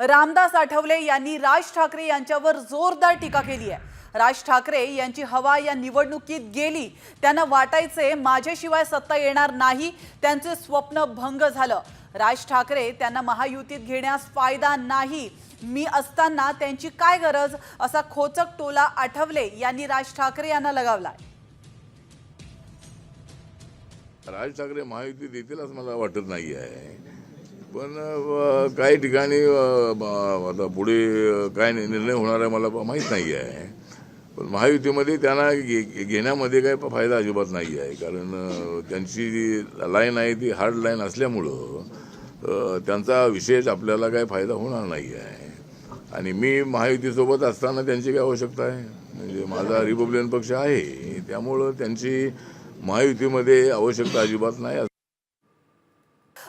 रामदास आठवले यांनी राज ठाकरे यांच्यावर जोरदार टीका केली आहे. राज ठाकरे यांची हवा या निवडणुकीत गेली. त्यांना वाटायचे माझ्याशिवाय सत्ता येणार नाही. त्यांचे स्वप्न भंग झालं. राज ठाकरे त्यांना महायुतीत घेण्यास फायदा नाही. मी असताना त्यांची काय गरज? असा खोचक टोला आठवले यांनी राज ठाकरे यांना लगावला. राज ठाकरे महायुतीत येतील असं मला वाटत नाही आहे पण काही ठिकाणी आता पुढे काय निर्णय होणार आहे मला माहीत नाही आहे पण महायुतीमध्ये त्यांना घे- घेण्यामध्ये काही फायदा अजिबात नाही आहे कारण त्यांची जी लाईन आहे ती हार्ड लाईन असल्यामुळं त्यांचा विशेष आपल्याला काही फायदा होणार नाही आहे आणि मी महायुतीसोबत असताना त्यांची काय आवश्यकता आहे? म्हणजे माझा रिपब्लिकन पक्ष आहे त्यामुळं त्यांची महायुतीमध्ये आवश्यकता अजिबात नाही.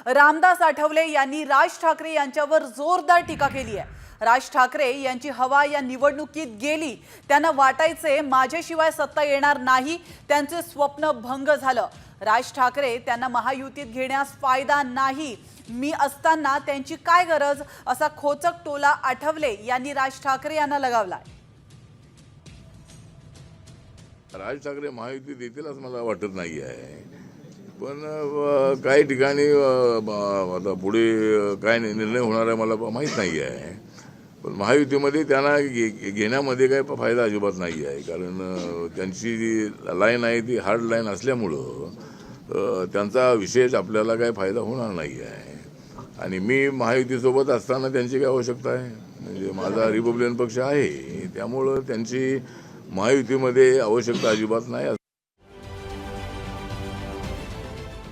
रामदास आठवले यांनी राज ठाकरे यांच्यावर जोरदार टीका केली आहे. राज ठाकरे यांची हवा या निवडणुकीत गेली. त्यांना वाटायचे माझ्याशिवाय सत्ता येणार नाही. त्यांचे स्वप्न भंग झालं. राज ठाकरे त्यांना महायुतीत घेण्यास फायदा नाही. मी असताना त्यांची काय गरज? असा खोचक टोला आठवले यांनी राज ठाकरे यांना लगावला राज ठाकरे महायुतीत देतील असं मला वाटत नाही आहे पण काही ठिकाणी आता पुढे काय निर्णय होणार आहे मला माहीत नाही आहे पण महायुतीमध्ये त्यांना घे- घेण्यामध्ये काही फायदा अजिबात नाही आहे कारण त्यांची जी लाईन आहे ती हार्ड लाईन असल्यामुळं त्यांचा विशेष आपल्याला काही फायदा होणार नाही आहे आणि मी महायुतीसोबत असताना त्यांची काय आवश्यकता आहे? म्हणजे माझा रिपब्लिकन पक्ष आहे त्यामुळं त्यांची महायुतीमध्ये आवश्यकता अजिबात नाही